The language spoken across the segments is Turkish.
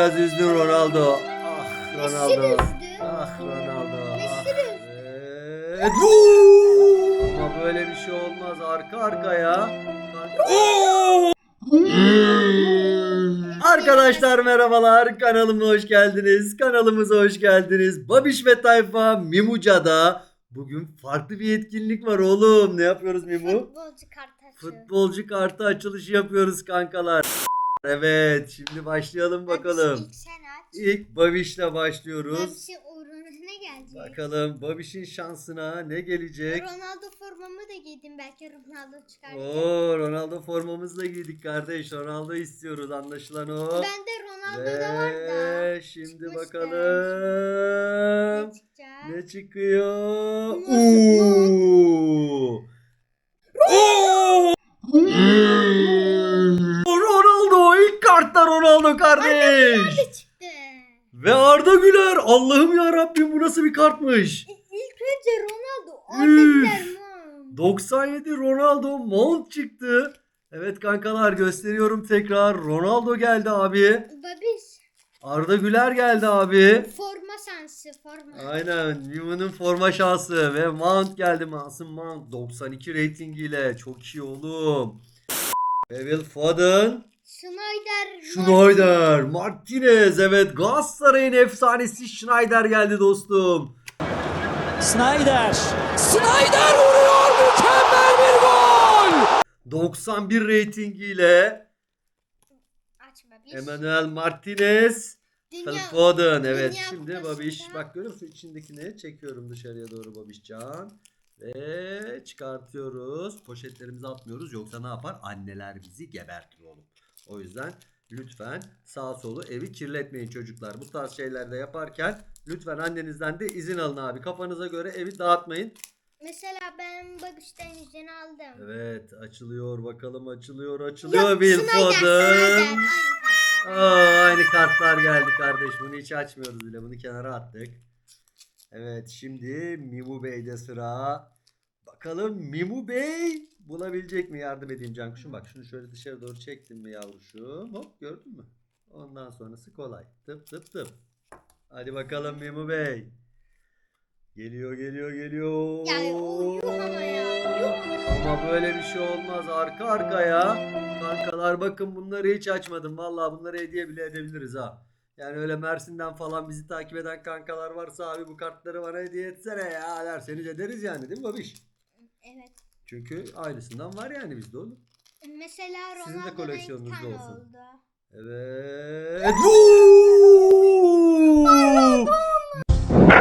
biraz üzdün Ronaldo. Ah Ronaldo. Ah Ronaldo. Ah. Evet. Ama böyle bir şey olmaz. Arka arkaya. Arkadaşlar merhabalar. Kanalıma hoş geldiniz. Kanalımıza hoş geldiniz. Babiş ve Tayfa Mimuca'da. Bugün farklı bir etkinlik var oğlum. Ne yapıyoruz Mimu? Futbolcu kartı açıyor. Futbolcu kartı açılışı yapıyoruz kankalar. Evet şimdi başlayalım bakalım. Hadi ilk sen aç. İlk Babiş'le başlıyoruz. Uğruna ne gelecek? Bakalım Babiş'in şansına ne gelecek? Ronaldo formamı da giydim belki Ronaldo çıkar. Oo Ronaldo formamızla giydik kardeş. Ronaldo istiyoruz anlaşılan o. Bende Ronaldo da var da. Ve şimdi Çıkmış bakalım Ne çıkacak? ne çıkıyor? Nasıl? Oo! Oo! Ronaldo kardeş. Çıktı? Ve Arda Güler. Allah'ım ya Rabbim bu nasıl bir kartmış? İlk önce Ronaldo. Üf. Mi? 97 Ronaldo Mount çıktı. Evet kankalar gösteriyorum tekrar. Ronaldo geldi abi. Babiş. Arda Güler geldi abi. Forma sensi forma. Aynen. Newman'ın forma şansı ve Mount geldi. Mason Mount 92 reytingiyle. Çok iyi oğlum. Ve Will Foden. Schneider. Schneider. Martinez. Evet Galatasaray'ın efsanesi Schneider geldi dostum. Snyder. Snyder vuruyor mükemmel bir gol. 91 reytingiyle. Emmanuel Martinez. Phil Dünya. Foden. Evet Dünya şimdi Babiş. Bak görüyor musun içindekini çekiyorum dışarıya doğru Babişcan. Ve çıkartıyoruz. Poşetlerimizi atmıyoruz. Yoksa ne yapar? Anneler bizi gebertir oğlum. O yüzden lütfen sağ solu evi kirletmeyin çocuklar. Bu tarz şeylerde yaparken lütfen annenizden de izin alın abi. Kafanıza göre evi dağıtmayın. Mesela ben Babiş'ten izin aldım. Evet açılıyor bakalım açılıyor açılıyor Yok, Will Snyder, Foden. Snyder. Aynı kartlar. Aa, aynı kartlar geldi kardeş. Bunu hiç açmıyoruz bile. Bunu kenara attık. Evet şimdi Mimu Bey'de sıra. Bakalım Mimu Bey bulabilecek mi? Yardım edeyim Cankuş'um. Bak şunu şöyle dışarı doğru çektim mi yavruşum? Hop gördün mü? Ondan sonrası kolay. Tıp tıp tıp. Hadi bakalım Mimu Bey. Geliyor geliyor geliyor. Yani o yuh ama ya. Yuh. Ama böyle bir şey olmaz arka arkaya. Kankalar bakın bunları hiç açmadım. Vallahi bunları hediye bile edebiliriz ha. Yani öyle Mersin'den falan bizi takip eden kankalar varsa abi bu kartları bana hediye etsene ya derseniz ederiz yani değil mi babiş? Evet. Çünkü aynısından var yani bizde oğlum. Mesela Sizin de Ronaldo'dan koleksiyonunuzda iki tane olsun. oldu. Evet.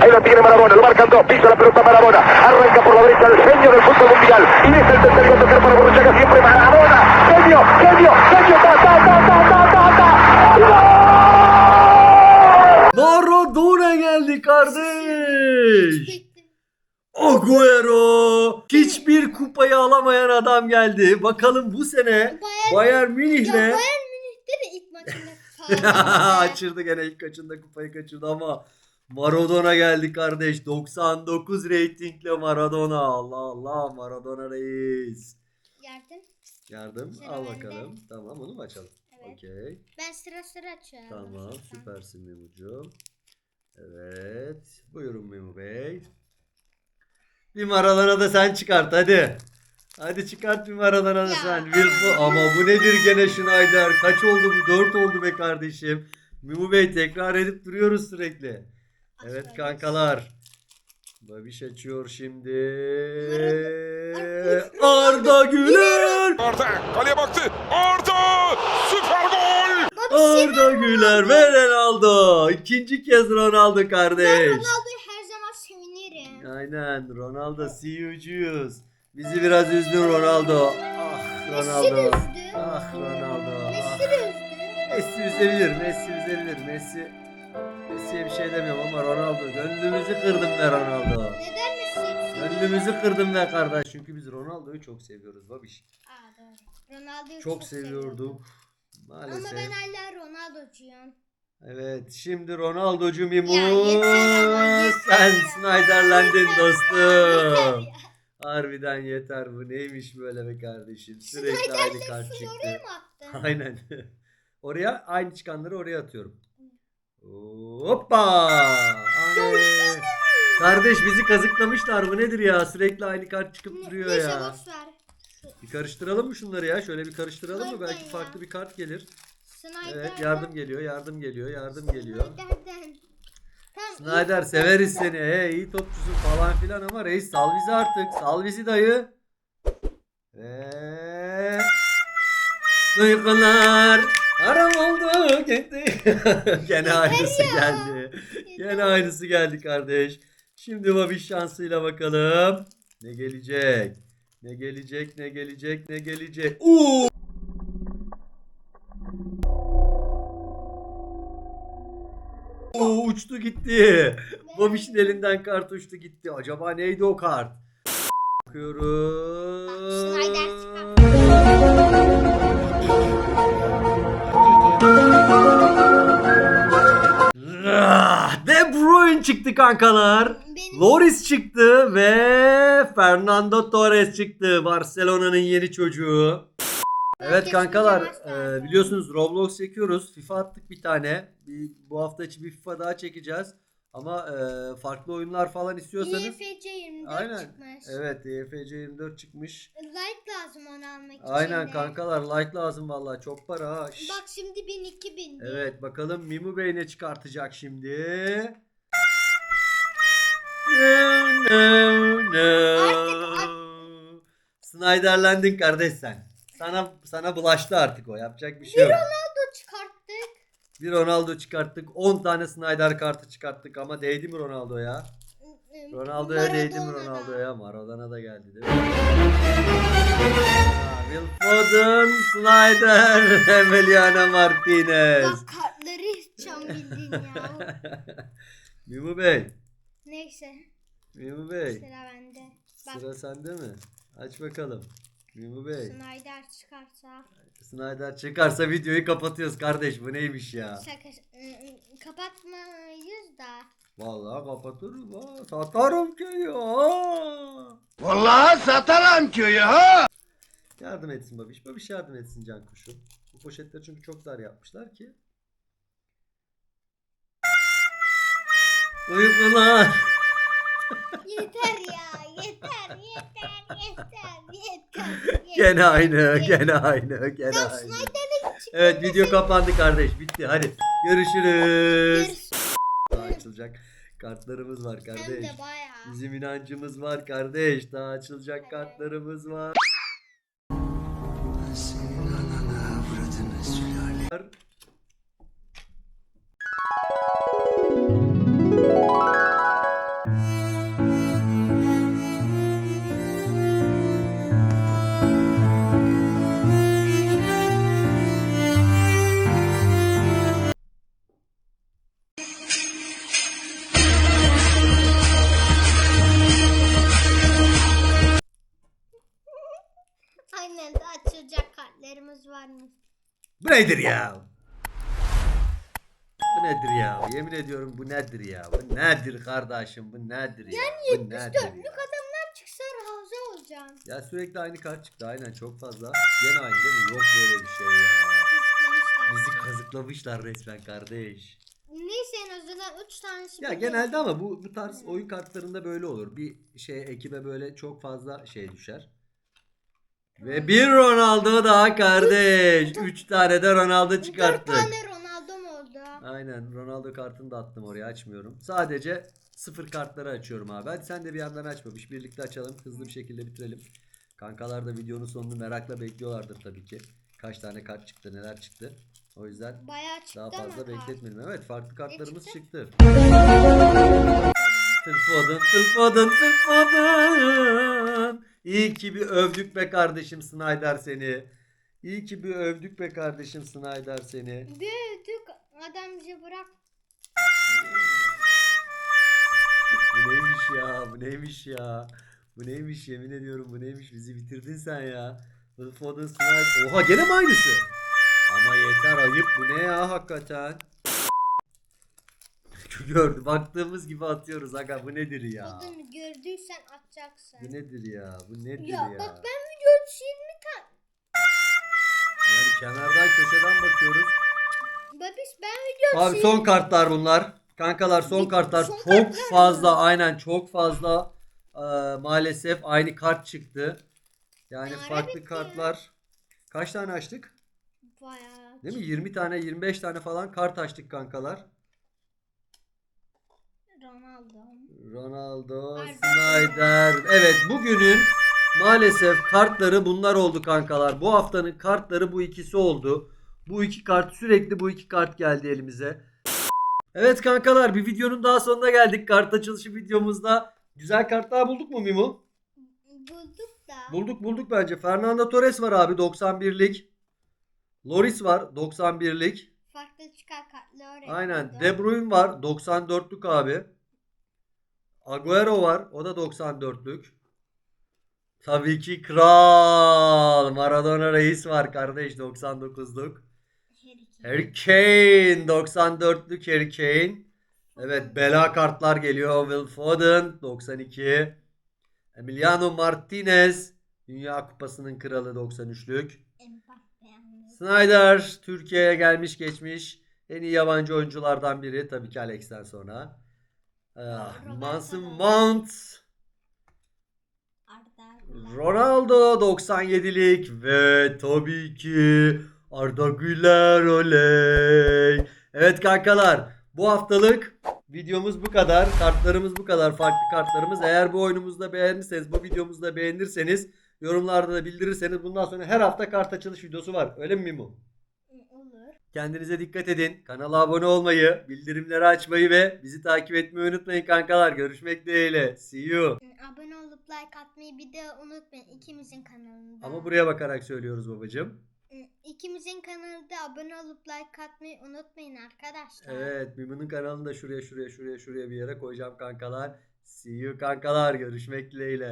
Ahí lo tiene Marabona, lo marcan dos, pisa la pelota Marabona, arranca por la derecha el genio del fútbol mundial, y deja el tercero a tocar para Borruchaga siempre Marabona, genio, genio, genio, ta, ta, ta, ta, ta, ta, ta. Maradona geldi kardeş. Çektim. Kupayı alamayan adam geldi. Bakalım bu sene Bayern, Bayern ya Münih'le Bayern Münih'te de ilk maçında. Açırdı gene ilk kaçında kupayı kaçırdı ama Maradona geldi kardeş. 99 reytingle Maradona. Allah Allah Maradona reis. Yardım. Yardım Sıra al bende. bakalım. Tamam onu mu açalım? Evet. Okey. Ben sıra sıra açıyorum. Tamam süpersin Memucuğum. Evet. Buyurun Memu Bey. Bir Maradona da sen çıkart hadi. Hadi çıkart bir Maradona da Ya. sen. Wilfo ama bu nedir gene Schneider? Kaç oldu bu? 4 oldu be kardeşim. Memu Bey tekrar edip duruyoruz sürekli. Evet kankalar. Babiş açıyor şimdi. Arda Güler. Arda kaleye baktı. Arda süper gol. Arda Güler ve Ronaldo. İkinci kez Ronaldo Ben kardeş. Ronaldo'yu her zaman sevinirim. Aynen Ronaldo see you'cuyuz. Bizi biraz üzdün Ronaldo. Ah Messi Ronaldo. üzdü. Ah Ronaldo. Messi Ah. de üzdü. Messi üzebilir. Messi üzebilir. Messi Messi'ye bir şey demiyorum ama Ronaldo. Gönlümüzü kırdın be Ronaldo. Neden Messi? Gönlümüzü kırdın be kardeş. Çünkü biz Ronaldo'yu çok seviyoruz babiş. Aa doğru. Ronaldo'yu Çok seviyorduk. Ama Maalesef. ben hala Ronaldo'cuyum. Evet şimdi Ronaldo'cu Mimu. Ama, Sen Yeter dostum. Harbiden yeter bu neymiş böyle be kardeşim. Sürekli aynı kart çıktı. Oraya mı attın? Aynen. oraya aynı çıkanları oraya atıyorum. Hoppa. Ay. Kardeş bizi kazıklamışlar. Bu nedir ya? Sürekli aynı kart çıkıp duruyor Neyse ya. boş ver. Bir karıştıralım mı şunları ya? Şöyle bir karıştıralım mı? Aynen Belki ya. farklı bir kart gelir. Snyder'den. Evet yardım geliyor, yardım geliyor, yardım geliyor. Snyder'den. Tamam. Snyder severiz seni. He, iyi topçusun falan filan ama reis sal bizi artık. Sal bizi dayı. Ve... Duygular haram oldu gitti. Gene aynısı geldi. Gene aynısı geldi kardeş. Şimdi Babiş şansıyla bakalım. Ne gelecek? Ne gelecek? Ne gelecek? Ne gelecek? Oo! Oo, uçtu gitti. Babiş'in elinden kart uçtu gitti. Acaba neydi o kart? Bakıyoruz. De Bruyne çıktı kankalar. Benim Loris çıktı ve Fernando Torres çıktı. Barcelona'nın yeni çocuğu. Evet kankalar e, biliyorsunuz Roblox çekiyoruz. FIFA attık bir tane. Bir, bu hafta içi bir FIFA daha çekeceğiz. Ama e, farklı oyunlar falan istiyorsanız. IFC 24 Aynen. çıkmış. Evet EFC 24 çıkmış. Like lazım onu almak için. Aynen de. kankalar like lazım vallahi çok para ha. Şşş. Bak şimdi 1000 2000 diye. Evet bakalım Mimu Bey ne çıkartacak şimdi. No, no, no. Artık- Snyderlendin kardeş sen. Sana sana bulaştı artık o. Yapacak bir şey yok. Ronaldo çıkarttık. Bir Ronaldo çıkarttık. 10 tane Snyder kartı çıkarttık ama değdi mi Ronaldo'ya? Ronaldo'ya değdi mi. Ronaldo'ya? Maradona da geldi değil mi? Will Foden, Snyder, Emiliano Martinez. Bak kartları çam bildin ya. Mimu Bey. Neyse Mimu Bey. sıra bende. Bak Sıra sende mi? Aç bakalım. Mimu Bey. Snyder çıkarsa. Snyder çıkarsa videoyu kapatıyoruz kardeş. Bu neymiş ya? Şaka kapatmayız da. Vallahi kapatırım ha. Satarım köyü ha. Vallahi satarım köyü ha. Yardım etsin babiş. Babiş yardım etsin can kuşum. Bu poşetleri çünkü çok dar yapmışlar ki. Uykular. Yeter ya yeter yeter yeter yeter. yeter Gene aynı, yeter. gene aynı, gene Ya aynı. Çıktı. Evet video kapandı kardeş. Bitti. Hadi görüşürüz. Görüş- Daha açılacak kartlarımız var Hem kardeş. de bayağı. Bizim inancımız var kardeş. Daha açılacak kartlarımız var. Açılacak kartlarımız varmış. Bu nedir ya? Bu nedir ya? Yemin ediyorum bu nedir ya? Bu nedir kardeşim? Bu nedir ya? bu nedir Dörtlük ya? adamlar çıksa razı olacağım. Ya sürekli aynı kart çıktı aynen çok fazla. Gene aynı değil mi? Yok böyle bir şey ya. Bizi kazıklamışlar resmen kardeş. Neyse en azından 3 tanesi. Ya genelde ama bu bu tarz oyun kartlarında böyle olur. Bir şey ekibe böyle çok fazla şey düşer. Ve bir Ronaldo daha kardeş. Üç tane de Ronaldo Dört çıkarttık. tane Ronaldo'm oldu. Aynen Ronaldo kartını da attım oraya açmıyorum. Sadece sıfır kartları açıyorum abi. Hadi sen de bir yandan açmamış. Birlikte açalım. Hızlı bir şekilde bitirelim. Kankalar da videonun sonunu merakla bekliyorlardır tabii ki. Kaç tane kart çıktı neler çıktı. O yüzden Bayağı çıktı daha ama fazla kart. bekletmeyelim. Evet farklı kartlarımız çıktı? çıktı. Phil Foden, İyi ki bir övdük be kardeşim Snyder seni. İyi ki bir övdük be kardeşim Snyder seni. Büyüdük adam bizi bırak. Bu neymiş ya? Bu neymiş ya? Bu neymiş yemin ediyorum bu neymiş? Bizi bitirdin sen ya. Phil Foden, Snyder. Oha gene mi aynısı? Ama yeter ayıp bu ne ya hakikaten? Gördü baktığımız gibi atıyoruz aga bu nedir ya? Adını gördüysen atacaksın. Bu nedir ya? Bu nedir Ya, ya? bak ben video 20 tane. Yani kenardan köşeden bakıyoruz. Babiş ben video Abi son kartlar bunlar. Kankalar son Bir- kartlar son çok kartlar fazla aynen çok fazla e, maalesef aynı kart çıktı. Yani Ne ara farklı bitti ya? kartlar. Kaç tane açtık? Bayağı. Değil mi? 20 tane 25 tane falan kart açtık kankalar. Ronaldo. Ronaldo. Snyder. Evet bugünün maalesef kartları bunlar oldu kankalar. Bu haftanın kartları bu ikisi oldu. Bu iki kart sürekli bu iki kart geldi elimize. Evet kankalar bir videonun daha sonuna geldik. Kart açılışı videomuzda. Güzel kartlar bulduk mu Mimo? Bulduk da. Bulduk bulduk bence. Fernando Torres var abi 91'lik. Loris var 91'lik. Farklı çıkar kartlar. Aynen. De Bruyne var 94'lük abi. Agüero var. O da 94'lük. Tabii ki kral. Maradona reis var kardeş 99'luk. Harry Kane 94'lük Harry Kane. Evet bela kartlar geliyor. Will Foden 92. Emiliano Martinez Dünya Kupası'nın kralı 93'lük. Snyder Türkiye'ye gelmiş geçmiş. En iyi yabancı oyunculardan biri tabii ki Alex'ten sonra. Ah, Mason. Mount, Ronaldo 97'lik ve tabii ki Arda Güler oley. Evet kankalar bu haftalık videomuz bu kadar. Kartlarımız bu kadar. Farklı kartlarımız. Eğer bu oyunumuzu da beğenirseniz, bu videomuzu da beğenirseniz yorumlarda da bildirirseniz bundan sonra her hafta kart açılış videosu var. Öyle mi Mimo? Kendinize dikkat edin. Kanala abone olmayı, bildirimleri açmayı ve bizi takip etmeyi unutmayın kankalar. Görüşmek dileğiyle. See you. Abone olup like atmayı bir de unutmayın ikimizin kanalında. Ama buraya bakarak söylüyoruz babacığım. İkimizin kanalında abone olup like atmayı unutmayın arkadaşlar. Evet, Mimo'nun kanalını da şuraya şuraya şuraya şuraya bir yere koyacağım kankalar. See you kankalar. Görüşmek dileğiyle.